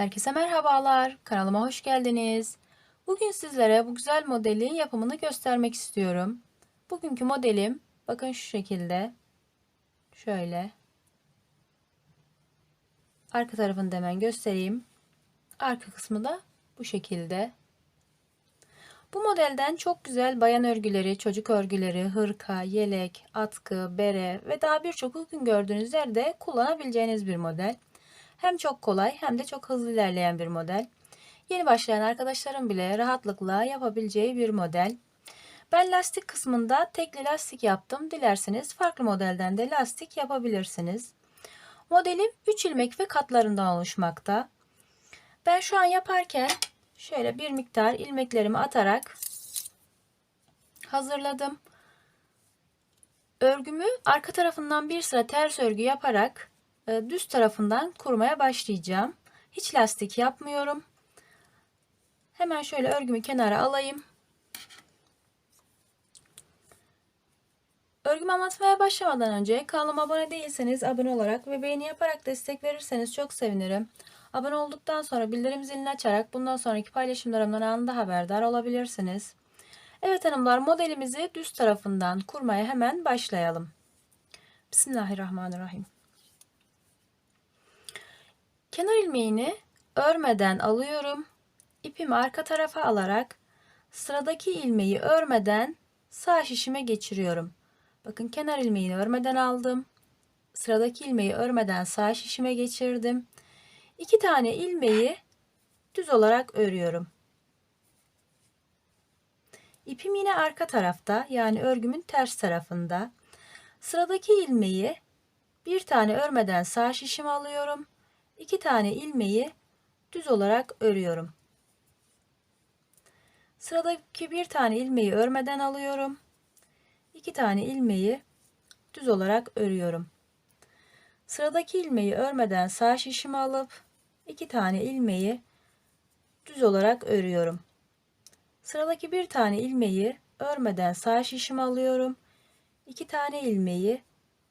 Herkese merhabalar. Kanalıma hoş geldiniz. Bugün sizlere bu güzel modelin yapımını göstermek istiyorum. Bugünkü modelim bakın şu şekilde. Şöyle. Arka tarafını hemen göstereyim. Arka kısmı da bu şekilde. Bu modelden çok güzel bayan örgüleri, çocuk örgüleri, hırka, yelek, atkı, bere ve daha birçok uygun gördüğünüz yerde kullanabileceğiniz bir model. Hem çok kolay hem de çok hızlı ilerleyen bir model. Yeni başlayan arkadaşlarım bile rahatlıkla yapabileceği bir model. Ben lastik kısmında tekli lastik yaptım. Dilerseniz farklı modelden de lastik yapabilirsiniz. Modelim 3 ilmek ve katlarından oluşmakta. Ben şu an yaparken şöyle bir miktar ilmeklerimi atarak hazırladım. Örgümü arka tarafından bir sıra ters örgü yaparak düz tarafından kurmaya başlayacağım. Hiç lastik yapmıyorum. Hemen şöyle örgümü kenara alayım. Örgümü anlatmaya başlamadan önce kanalıma abone değilseniz abone olarak ve beğeni yaparak destek verirseniz çok sevinirim. Abone olduktan sonra bildirim zilini açarak bundan sonraki paylaşımlarımdan anında haberdar olabilirsiniz. Evet hanımlar modelimizi düz tarafından kurmaya hemen başlayalım. Bismillahirrahmanirrahim. Kenar ilmeğini örmeden alıyorum. İpimi arka tarafa alarak sıradaki ilmeği örmeden sağ şişime geçiriyorum. Bakın kenar ilmeğini örmeden aldım. Sıradaki ilmeği örmeden sağ şişime geçirdim. İki tane ilmeği düz olarak örüyorum. İpim yine arka tarafta yani örgümün ters tarafında. Sıradaki ilmeği bir tane örmeden sağ şişime alıyorum. İki tane ilmeği düz olarak örüyorum. Sıradaki bir tane ilmeği örmeden alıyorum. İki tane ilmeği düz olarak örüyorum. Sıradaki ilmeği örmeden sağ şişimi alıp iki tane ilmeği düz olarak örüyorum. Sıradaki bir tane ilmeği örmeden sağ şişimi alıyorum. İki tane ilmeği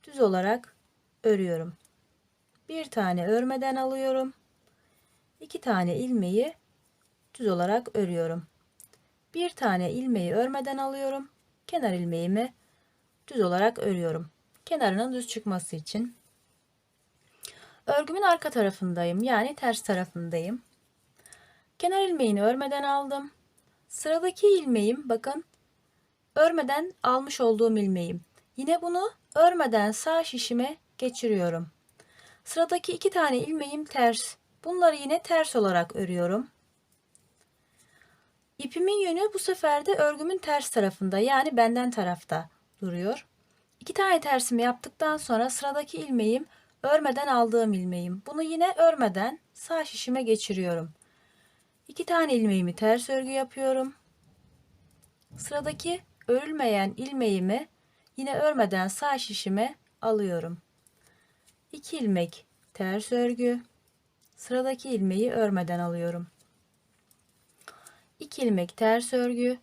düz olarak örüyorum. Bir tane örmeden alıyorum. İki tane ilmeği düz olarak örüyorum. Bir tane ilmeği örmeden alıyorum. Kenar ilmeğimi düz olarak örüyorum. Kenarının düz çıkması için. Örgümün arka tarafındayım. Yani ters tarafındayım. Kenar ilmeğini örmeden aldım. Sıradaki ilmeğim bakın örmeden almış olduğum ilmeğim. Yine bunu örmeden sağ şişime geçiriyorum. Sıradaki iki tane ilmeğim ters. Bunları yine ters olarak örüyorum. İpimin yönü bu sefer de örgümün ters tarafında yani benden tarafta duruyor. İki tane tersimi yaptıktan sonra sıradaki ilmeğim örmeden aldığım ilmeğim. Bunu yine örmeden sağ şişime geçiriyorum. İki tane ilmeğimi ters örgü yapıyorum. Sıradaki örülmeyen ilmeğimi yine örmeden sağ şişime alıyorum. 2 ilmek ters örgü. Sıradaki ilmeği örmeden alıyorum. 2 ilmek ters örgü.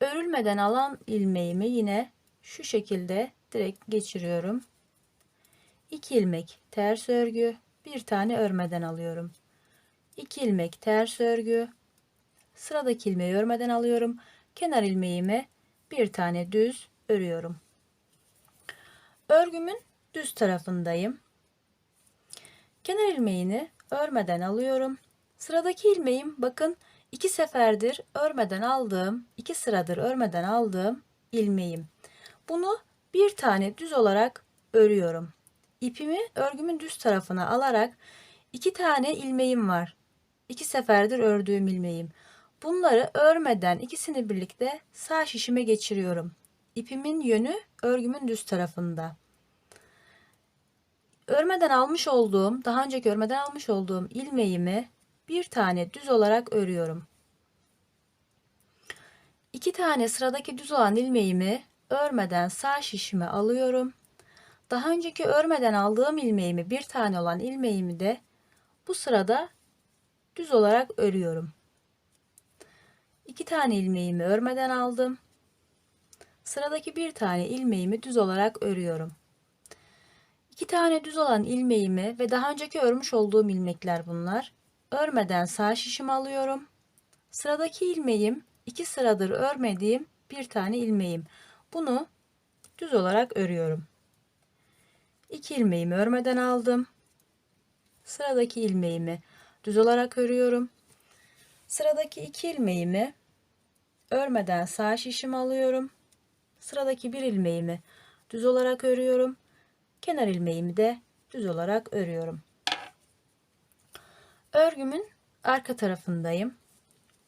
Örülmeden alan ilmeğimi yine şu şekilde direkt geçiriyorum. 2 ilmek ters örgü, bir tane örmeden alıyorum. 2 ilmek ters örgü. Sıradaki ilmeği örmeden alıyorum. Kenar ilmeğimi bir tane düz örüyorum. Örgümün düz tarafındayım. Kenar ilmeğini örmeden alıyorum. Sıradaki ilmeğim bakın iki seferdir örmeden aldığım, iki sıradır örmeden aldığım ilmeğim. Bunu bir tane düz olarak örüyorum. İpimi örgümün düz tarafına alarak iki tane ilmeğim var. İki seferdir ördüğüm ilmeğim. Bunları örmeden ikisini birlikte sağ şişime geçiriyorum. İpimin yönü örgümün düz tarafında. Örmeden almış olduğum, daha önceki örmeden almış olduğum ilmeğimi bir tane düz olarak örüyorum. İki tane sıradaki düz olan ilmeğimi örmeden sağ şişime alıyorum. Daha önceki örmeden aldığım ilmeğimi bir tane olan ilmeğimi de bu sırada düz olarak örüyorum. İki tane ilmeğimi örmeden aldım. Sıradaki bir tane ilmeğimi düz olarak örüyorum. İki tane düz olan ilmeğimi ve daha önceki örmüş olduğum ilmekler bunlar. örmeden sağ şişimi alıyorum. Sıradaki ilmeğim iki sıradır örmediğim bir tane ilmeğim. Bunu düz olarak örüyorum. İki ilmeğimi örmeden aldım. Sıradaki ilmeğimi düz olarak örüyorum. Sıradaki iki ilmeğimi örmeden sağ şişimi alıyorum. Sıradaki bir ilmeğimi düz olarak örüyorum. Kenar ilmeğimi de düz olarak örüyorum. Örgümün arka tarafındayım.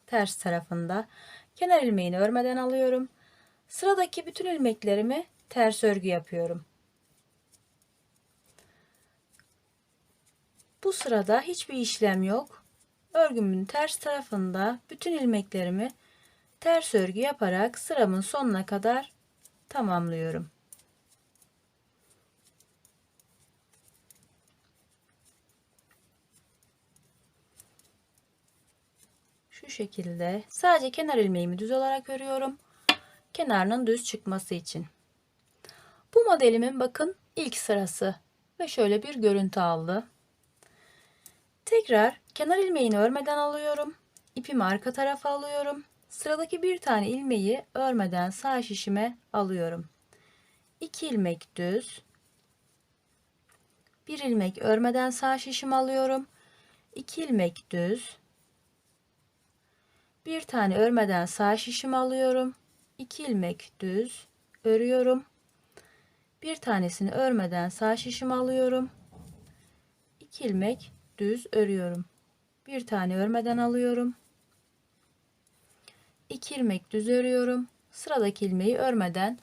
Ters tarafında. Kenar ilmeğini örmeden alıyorum. Sıradaki bütün ilmeklerimi ters örgü yapıyorum. Bu sırada hiçbir işlem yok. Örgümün ters tarafında bütün ilmeklerimi ters örgü yaparak sıramın sonuna kadar tamamlıyorum. Şu şekilde sadece kenar ilmeğimi düz olarak örüyorum. Kenarının düz çıkması için. Bu modelimin bakın ilk sırası ve şöyle bir görüntü aldı. Tekrar kenar ilmeğini örmeden alıyorum. İpimi arka tarafa alıyorum. Sıradaki bir tane ilmeği örmeden sağ şişime alıyorum. 2 ilmek düz. Bir ilmek örmeden sağ şişim alıyorum. 2 ilmek düz. Bir tane örmeden sağ şişim alıyorum. 2 ilmek düz örüyorum. Bir tanesini örmeden sağ şişim alıyorum. 2 ilmek düz örüyorum. Bir tane örmeden alıyorum. 2 ilmek düz örüyorum. Sıradaki ilmeği örmeden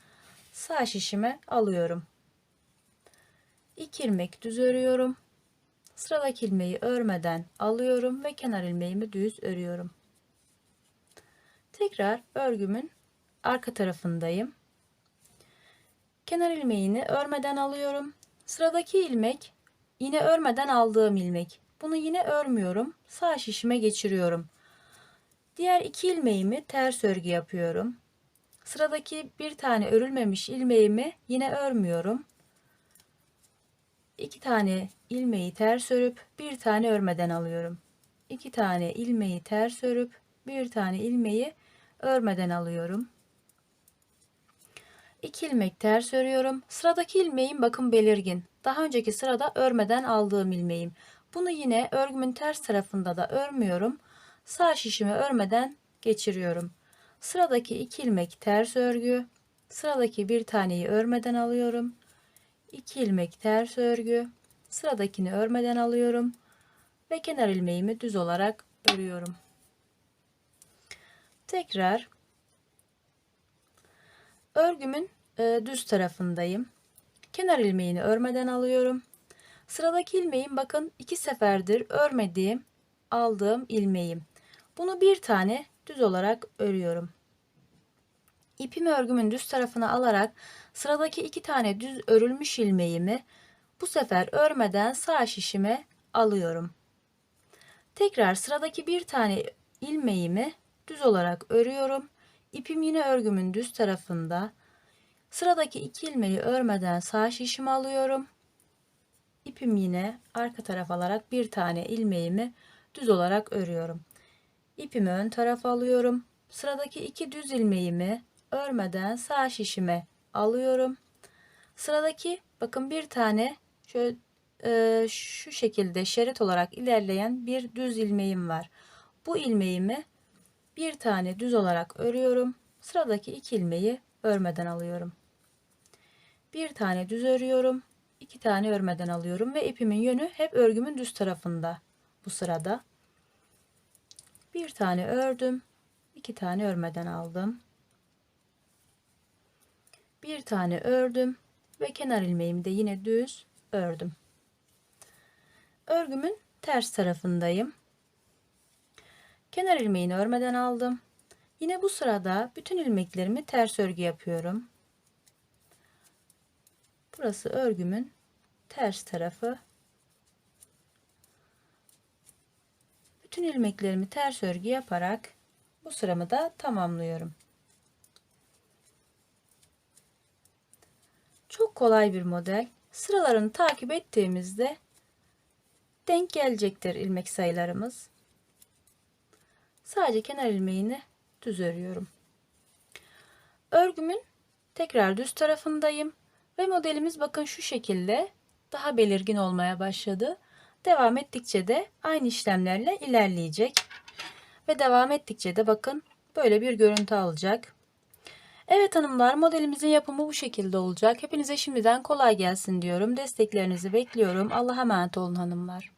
sağ şişime alıyorum. 2 ilmek düz örüyorum. Sıradaki ilmeği örmeden alıyorum ve kenar ilmeğimi düz örüyorum. Tekrar örgümün arka tarafındayım. Kenar ilmeğini örmeden alıyorum. Sıradaki ilmek yine örmeden aldığım ilmek. Bunu yine örmüyorum. Sağ şişime geçiriyorum. Diğer iki ilmeğimi ters örgü yapıyorum. Sıradaki bir tane örülmemiş ilmeğimi yine örmüyorum. İki tane ilmeği ters örüp bir tane örmeden alıyorum. İki tane ilmeği ters örüp bir tane ilmeği örmeden alıyorum. 2 ilmek ters örüyorum. Sıradaki ilmeğim bakın belirgin. Daha önceki sırada örmeden aldığım ilmeğim. Bunu yine örgümün ters tarafında da örmüyorum. Sağ şişimi örmeden geçiriyorum. Sıradaki 2 ilmek ters örgü. Sıradaki bir taneyi örmeden alıyorum. 2 ilmek ters örgü. Sıradakini örmeden alıyorum ve kenar ilmeğimi düz olarak örüyorum. Tekrar örgümün e, düz tarafındayım. Kenar ilmeğini örmeden alıyorum. Sıradaki ilmeğim bakın iki seferdir örmediğim aldığım ilmeğim. Bunu bir tane düz olarak örüyorum. İpimi örgümün düz tarafına alarak sıradaki iki tane düz örülmüş ilmeğimi bu sefer örmeden sağ şişime alıyorum. Tekrar sıradaki bir tane ilmeğimi düz olarak örüyorum. İpim yine örgümün düz tarafında. Sıradaki iki ilmeği örmeden sağ şişimi alıyorum. İpim yine arka taraf alarak bir tane ilmeğimi düz olarak örüyorum. İpimi ön tarafa alıyorum. Sıradaki iki düz ilmeğimi örmeden sağ şişime alıyorum. Sıradaki bakın bir tane şöyle e, şu şekilde şerit olarak ilerleyen bir düz ilmeğim var. Bu ilmeğimi bir tane düz olarak örüyorum. Sıradaki iki ilmeği örmeden alıyorum. Bir tane düz örüyorum. iki tane örmeden alıyorum ve ipimin yönü hep örgümün düz tarafında bu sırada. Bir tane ördüm. iki tane örmeden aldım. Bir tane ördüm ve kenar ilmeğimi de yine düz ördüm. Örgümün ters tarafındayım. Kenar ilmeğini örmeden aldım. Yine bu sırada bütün ilmeklerimi ters örgü yapıyorum. Burası örgümün ters tarafı. Bütün ilmeklerimi ters örgü yaparak bu sıramı da tamamlıyorum. Çok kolay bir model. Sıralarını takip ettiğimizde denk gelecektir ilmek sayılarımız. Sadece kenar ilmeğini düz örüyorum. Örgümün tekrar düz tarafındayım ve modelimiz bakın şu şekilde daha belirgin olmaya başladı. Devam ettikçe de aynı işlemlerle ilerleyecek. Ve devam ettikçe de bakın böyle bir görüntü alacak. Evet hanımlar modelimizin yapımı bu şekilde olacak. Hepinize şimdiden kolay gelsin diyorum. Desteklerinizi bekliyorum. Allah'a emanet olun hanımlar.